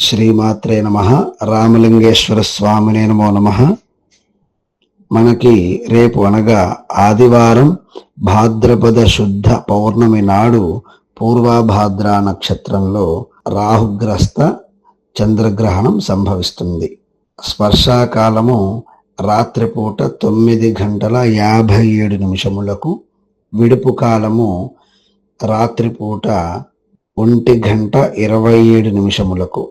శ్రీమాత్రే నమ. రామలింగేశ్వర స్వామినే నమో నమ. మనకి రేపు అనగా ఆదివారం భాద్రపద శుద్ధ పౌర్ణమి నాడు పూర్వభాద్ర నక్షత్రంలో రాహుగ్రస్త చంద్రగ్రహణం సంభవిస్తుంది. స్పర్శాకాలము రాత్రిపూట తొమ్మిది గంటల యాభై ఏడు నిమిషములకు విడుపు కాలము రాత్రిపూట ఒంటి గంట ఇరవై ఏడు నిమిషములకు.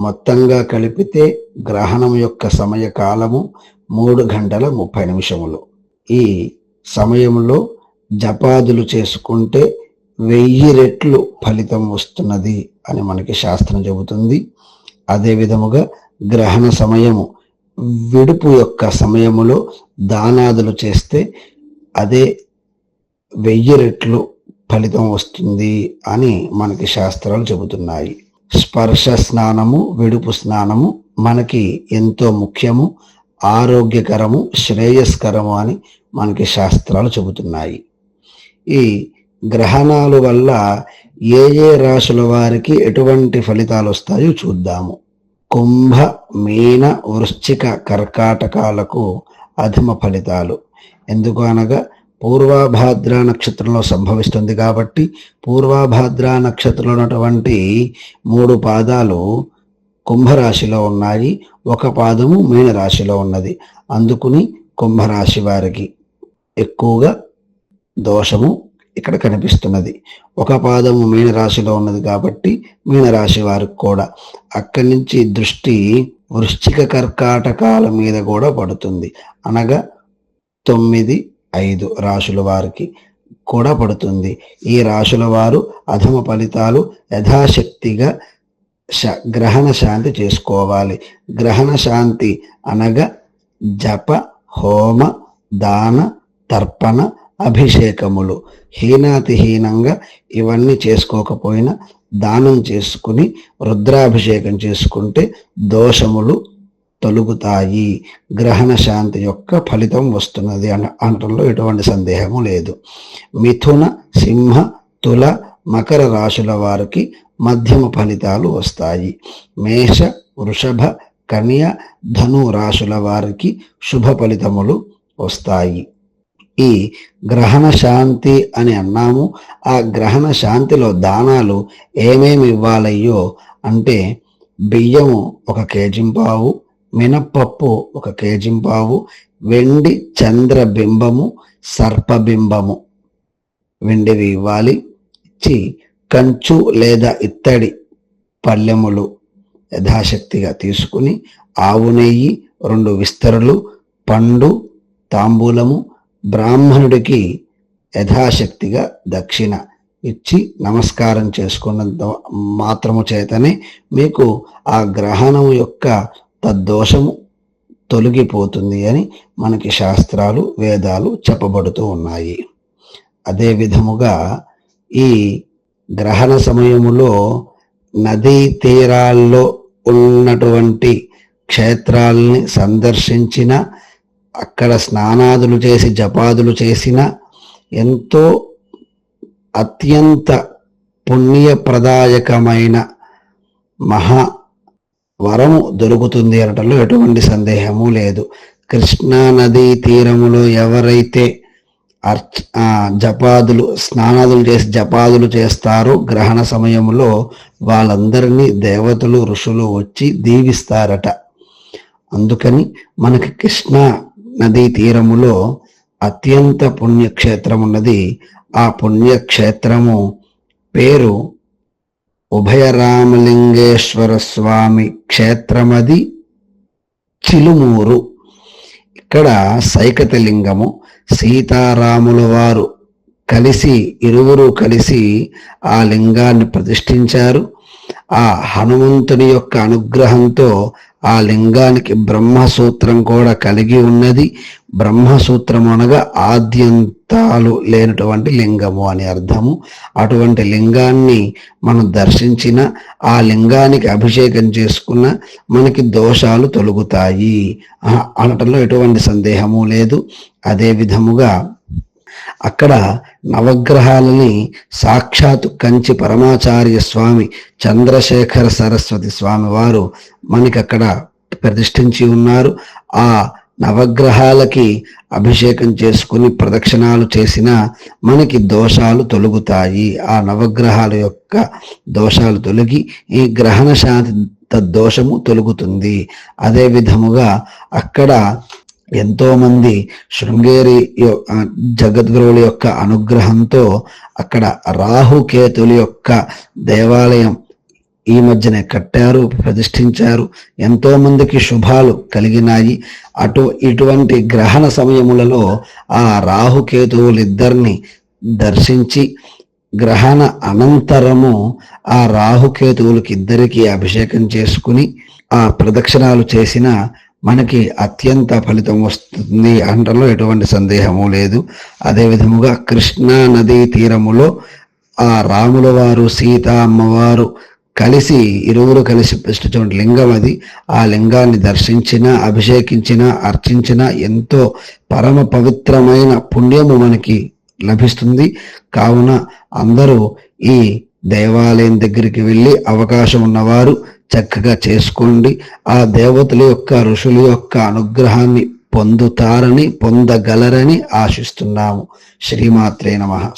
మొత్తంగా కలిపితే గ్రహణం యొక్క సమయ కాలము మూడు గంటల ముప్పై నిమిషములు. ఈ సమయంలో జపాదులు చేసుకుంటే వెయ్యి రెట్లు ఫలితం వస్తున్నది అని మనకి శాస్త్రం చెబుతుంది. అదే విధముగా గ్రహణ సమయము విడుపు యొక్క సమయములో దానాదులు చేస్తే అదే వెయ్యి రెట్లు ఫలితం వస్తుంది అని మనకి శాస్త్రాలు చెబుతున్నాయి. స్పర్శ స్నానము విడుపు స్నానము మనకి ఎంతో ముఖ్యము ఆరోగ్యకరము శ్రేయస్కరము అని మనకి శాస్త్రాలు చెబుతున్నాయి. ఈ గ్రహణాల వల్ల ఏ ఏ రాశుల వారికి ఎటువంటి ఫలితాలు వస్తాయో చూద్దాము. కుంభ మీన వృశ్చిక కర్కాటకాలకు అధమ ఫలితాలు. ఎందుకు అనగా పూర్వభాద్ర నక్షత్రంలో సంభవిస్తుంది కాబట్టి పూర్వభాద్ర నక్షత్రంలో ఉన్నటువంటి మూడు పాదాలు కుంభరాశిలో ఉన్నాయి. ఒక పాదము మీనరాశిలో ఉన్నది. అందుకుని కుంభరాశి వారికి ఎక్కువగా దోషము ఇక్కడ కనిపిస్తున్నది. ఒక పాదము మీనరాశిలో ఉన్నది కాబట్టి మీనరాశి వారికి కూడా అక్కడి నుంచి దృష్టి వృశ్చిక కర్కాటకాల మీద కూడా పడుతుంది. అనగా తొమ్మిది ఐదు రాశుల వారికి కూడా పడుతుంది ఈ రాశుల వారు అధమ ఫలితాలు యథాశక్తిగా శ గ్రహణ శాంతి చేసుకోవాలి. గ్రహణ శాంతి అనగా జప హోమ దాన తర్పణ అభిషేకములు. హీనాతిహీనంగా ఇవన్నీ చేసుకోకపోయినా దానం చేసుకుని రుద్రాభిషేకం చేసుకుంటే దోషములు తొలుగుతాయి. గ్రహణ శాంతి యొక్క ఫలితం వస్తున్నది అనటంలో ఎటువంటి సందేహము లేదు. మిథున సింహ తుల మకర రాశుల వారికి మధ్యమ ఫలితాలు వస్తాయి. మేష వృషభ కన్య ధను రాశుల వారికి శుభ ఫలితములు వస్తాయి. ఈ గ్రహణ శాంతి అని అన్నాము. ఆ గ్రహణ శాంతిలో దానాలు ఏమేమి ఇవ్వాలయ్యో అంటే బియ్యము ఒక కేజింపావు మినప్పప్పు ఒక కేజింపావు వెండి చంద్రబింబము సర్పబింబము. వెండివి ఇవ్వాలి. ఇచ్చి కంచు లేదా ఇత్తడి పళ్ళెములు యథాశక్తిగా తీసుకుని ఆవు నెయ్యి రెండు విస్తరులు పండు తాంబూలము బ్రాహ్మణుడికి యథాశక్తిగా దక్షిణ ఇచ్చి నమస్కారం చేసుకున్నంత మాత్రము చేతనే మీకు ఆ గ్రహణం యొక్క తద్దోషము తొలగిపోతుంది అని మనకి శాస్త్రాలు వేదాలు చెప్పబడుతూ ఉన్నాయి. అదే విధముగా ఈ గ్రహణ సమయములో నదీ తీరాల్లో ఉన్నటువంటి క్షేత్రాలని సందర్శించిన అక్కడ స్నానాదులు చేసి జపాదులు చేసిన ఎంతో అత్యంత పుణ్యప్రదాయకమైన మహా వరము దొరుకుతుంది అనటంలో ఎటువంటి సందేహము లేదు. కృష్ణా నదీ తీరములో ఎవరైతే అర్చ జపాదులు స్నానాదులు చేసి జపాదులు చేస్తారో గ్రహణ సమయంలో వాళ్ళందరినీ దేవతలు ఋషులు వచ్చి దీవిస్తారట. అందుకని మనకి కృష్ణా నదీ తీరములో అత్యంత పుణ్యక్షేత్రం ఉన్నది ఆ పుణ్యక్షేత్రము పేరు ఉభయరామలింగేశ్వర స్వామి క్షేత్రమది చిలుమూరు. ఇక్కడ సైకతలింగము సీతారాముల వారు కలిసి ఇరువురు కలిసి ఆ లింగాన్ని ప్రతిష్ఠించారు. ఆ హనుమంతుని యొక్క అనుగ్రహంతో ఆ లింగానికి బ్రహ్మసూత్రం కూడా కలిగి ఉన్నది. బ్రహ్మసూత్రం అనగా ఆద్యంతాలు లేనటువంటి లింగము అని అర్థము. అటువంటి లింగాన్ని మనం దర్శించిన ఆ లింగానికి అభిషేకం చేసుకున్న మనకి దోషాలు తొలగుతాయి. అనటంలో ఎటువంటి సందేహము లేదు. అదే విధముగా అక్కడ నవగ్రహాలని సాక్షాత్ కంచి పరమాచార్య స్వామి చంద్రశేఖర సరస్వతి స్వామి వారు మనకి అక్కడ ప్రతిష్ఠించి ఉన్నారు. ఆ నవగ్రహాలకి అభిషేకం చేసుకుని ప్రదక్షిణాలు చేసిన మనకి దోషాలు తొలగుతాయి. ఆ నవగ్రహాల యొక్క దోషాలు తొలగి ఈ గ్రహణ శాంతి దోషము తొలుగుతుంది. అదే విధముగా అక్కడ ఎంతో మంది శృంగేరి జగద్గురువుల యొక్క అనుగ్రహంతో అక్కడ రాహుకేతుల యొక్క దేవాలయం ఈ మధ్యనే కట్టారు ప్రతిష్ఠించారు. ఎంతో మందికి శుభాలు కలిగినాయి. అటు ఇటువంటి గ్రహణ సమయములలో ఆ రాహుకేతువులిద్దరిని దర్శించి గ్రహణ అనంతరము ఆ రాహుకేతువులకి ఇద్దరికి అభిషేకం చేసుకుని ఆ ప్రదక్షిణాలు చేసిన మనకి అత్యంత ఫలితం వస్తుంది అంటలో ఎటువంటి సందేహము లేదు. అదే విధముగా కృష్ణా నదీ తీరములో ఆ రాముల వారు సీత అమ్మవారు కలిసి ఇరువురు కలిసి ప్రతిష్ఠించిన లింగం అది. ఆ లింగాన్ని దర్శించిన అభిషేకించిన అర్చించిన ఎంతో పరమ పవిత్రమైన పుణ్యము మనకి లభిస్తుంది. కావున అందరూ ఈ దేవాలయం దగ్గరికి వెళ్ళి అవకాశం ఉన్నవారు చక్కగా చేసుకోండి. ఆ దేవతల యొక్క ఋషుల యొక్క అనుగ్రహాన్ని పొందుతారని పొందగలరని ఆశిస్తున్నాము. శ్రీమాత్రే నమః.